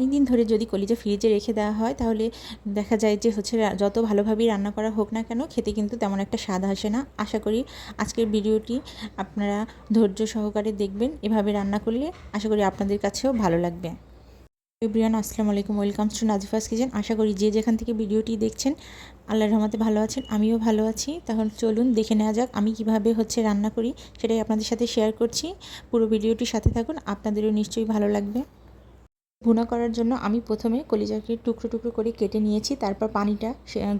অনেক দিন ধরে যদি কলিজা ফ্রিজে রেখে দেওয়া হয়, তাহলে দেখা যায় যে হচ্ছে যত ভালোভাবেই রান্না করা হোক না কেন, খেতে কিন্তু তেমন একটা স্বাদ আসে না। আশা করি আজকের ভিডিওটি আপনারা ধৈর্য সহকারে দেখবেন, এভাবে রান্না করলে আশা করি আপনাদের কাছেও ভালো লাগবে। এভরিওয়ান, আসসালামু আলাইকুম, ওয়েলকামস টু নাজিফাস কিচেন। আশা করি যে যেখান থেকে ভিডিওটি দেখছেন, আল্লাহর রহমতে ভালো আছেন, আমিও ভালো আছি। তাহলে চলুন দেখে নেওয়া যাক, আমি কীভাবে হচ্ছে রান্না করি, সেটাই আপনাদের সাথে শেয়ার করছি। পুরো ভিডিওটির সাথে থাকুন, আপনাদেরও নিশ্চয়ই ভালো লাগবে। ভুনা করার জন্য আমি প্রথমে কলিজাকে টুকরো টুকরো করে কেটে নিয়েছি, তারপর পানিটা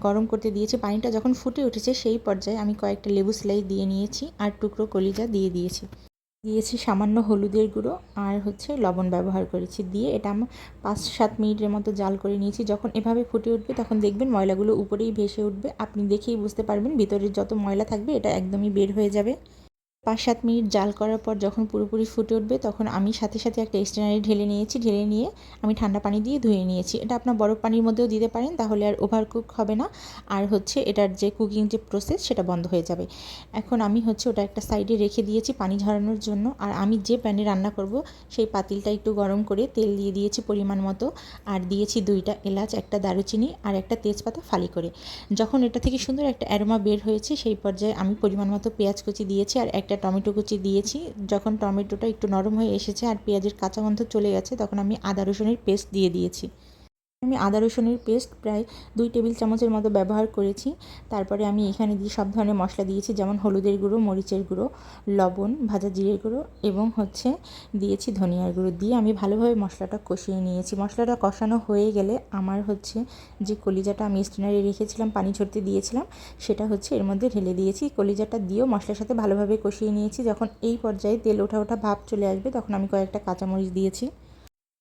গরম করতে দিয়েছি। পানিটা যখন ফুটে উঠেছে সেই পর্যায়ে আমি কয়েকটা লেবু সেলাই দিয়ে নিয়েছি আর টুকরো কলিজা দিয়ে দিয়েছি। দিয়েছি সামান্য হলুদের গুঁড়ো আর হচ্ছে লবণ ব্যবহার করেছি। দিয়ে এটা আমার পাঁচ সাত মিনিটের মতো জাল করে নিয়েছি। যখন এভাবে ফুটে উঠবে তখন দেখবেন ময়লাগুলো উপরেই ভেসে উঠবে। আপনি দেখেই বুঝতে পারবেন ভিতরের যত ময়লা থাকবে এটা একদমই বের হয়ে যাবে। পাঁচ সাত মিনিট জাল করার পর যখন পুরোপুরি ফুটে উঠবে, তখন আমি সাথে সাথে একটা স্টেনারে ঢেলে নিয়েছি, ঢেলে নিয়ে আমি ঠান্ডা পানি দিয়ে ধুয়ে নিয়েছি। এটা আপনার বরফ পানির মধ্যেও দিতে পারেন, তাহলে আর ওভার কুক হবে না। আর হচ্ছে এটার যে কুকিং যে প্রসেস সেটা বন্ধ হয়ে যাবে। এখন আমি হচ্ছে ওটা একটা সাইডে রেখে দিয়েছি পানি ঝরানোর জন্য। আর আমি যে প্যানে রান্না করব, সেই পাতিলটা একটু গরম করে তেল দিয়ে দিয়েছি পরিমাণ মতো। আর দিয়েছি দুইটা এলাচ, একটা দারুচিনি আর একটা তেজপাতা ফালি করে। যখন এটা থেকে সুন্দর একটা অ্যারোমা বের হয়েছে, সেই পর্যায়ে আমি পরিমাণ মতো পেঁয়াজ কুচি দিয়েছি আর একটা টমেটো কুচি দিয়েছি। যখন টমেটোটা একটু নরম হয়ে এসেছে আর পেঁয়াজের কাঁচা গন্ধ চলে গেছে, তখন আমি আদা রসুনের পেস্ট দিয়ে দিয়েছি। আমি আদা রসুনের পেস্ট প্রায় দুই টেবিল চামচের মতো ব্যবহার করেছি। তারপরে আমি এখানে দিয়ে সব ধরনের মশলা দিয়েছি, যেমন হলুদের গুঁড়ো, মরিচের গুঁড়ো, লবণ, ভাজা জিরের গুঁড়ো এবং হচ্ছে দিয়েছি ধনিয়ার গুঁড়ো দিয়ে আমি ভালোভাবে মশলাটা কষিয়ে নিয়েছি। মশলাটা কষানো হয়ে গেলে আমার হচ্ছে যে কলিজাটা আমি স্টেনারে রেখেছিলাম, পানি ঝরতে দিয়েছিলাম, সেটা হচ্ছে এর মধ্যে ঢেলে দিয়েছি। কলিজাটা দিয়েও মশলার সাথে ভালোভাবে কষিয়ে নিয়েছি। যখন এই পর্যায়ে তেল ওঠা ওঠা ভাব চলে আসবে, তখন আমি কয়েকটা কাঁচামরিচ দিয়েছি।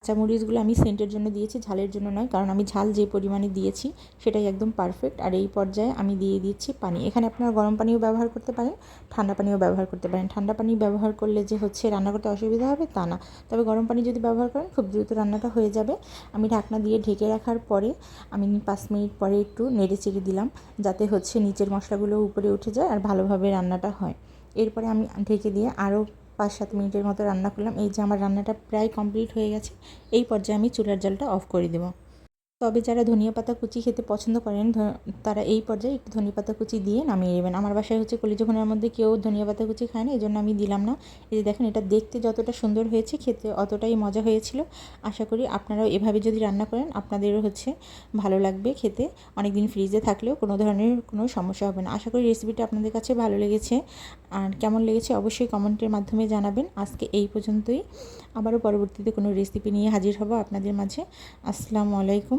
কাঁচামরিচগুলো আমি সেন্টের জন্য দিয়েছি, ঝালের জন্য নয়, কারণ আমি ঝাল যে পরিমাণে দিয়েছি সেটাই একদম পারফেক্ট আর এই পর্যায়ে আমি দিয়ে দিচ্ছি পানি। এখানে আপনারা গরম পানিও ব্যবহার করতে পারেন, ঠান্ডা পানিও ব্যবহার করতে পারেন। ঠান্ডা পানি ব্যবহার করলে যে হচ্ছে রান্না করতে অসুবিধা হবে তা না। তবে গরম পানি যদি ব্যবহার করেন, খুব দ্রুত রান্নাটা হয়ে যাবে। আমি ঢাকনা দিয়ে ঢেকে রাখার পরে আমি পাঁচ মিনিট পরে একটু নেড়ে চেড়ে দিলাম, যাতে হচ্ছে নিচের মশলাগুলো উপরে উঠে যায় আর ভালোভাবে রান্নাটা হয়। এরপরে আমি ঢেকে দিয়ে আরও পাঁচ সাত মিনিটের মতো রান্না করলাম। এই যে আমার রান্নাটা প্রায় কমপ্লিট হয়ে গেছে, এই পর্যায়ে আমি চুলার জলটা অফ করে দেবো। তবে যারা ধনিয়া পাতা কুচি খেতে পছন্দ করেন তারা এই পর্যায়ে একটু ধনিয়া পাতা কুচি দিয়ে নামিয়ে নেবেন। আমার বাসায় হচ্ছে কলিজোখনের মধ্যে কেউ ধনিয়া পাতা কুচি খায় না এই জন্য আমি দিলাম না। এই যে দেখেন, এটা দেখতে যতটা সুন্দর হয়েছে, খেতে অতটাই মজা হয়েছিল। আশা করি আপনারাও এভাবে যদি রান্না করেন, আপনাদেরও হচ্ছে ভালো লাগবে খেতে। অনেক দিন ফ্রিজে থাকলেও কোনো ধরনের কোনো সমস্যা হবে না। আশা করি রেসিপিটা আপনাদের কাছে ভালো লেগেছে। আর কেমন লেগেছে অবশ্যই কমেন্টের মাধ্যমে জানাবেন। আজকে এই পর্যন্তই। আবারও পরবর্তীতে কোনো রেসিপি নিয়ে হাজির হব আপনাদের মাঝে। আসসালামু আলাইকুম।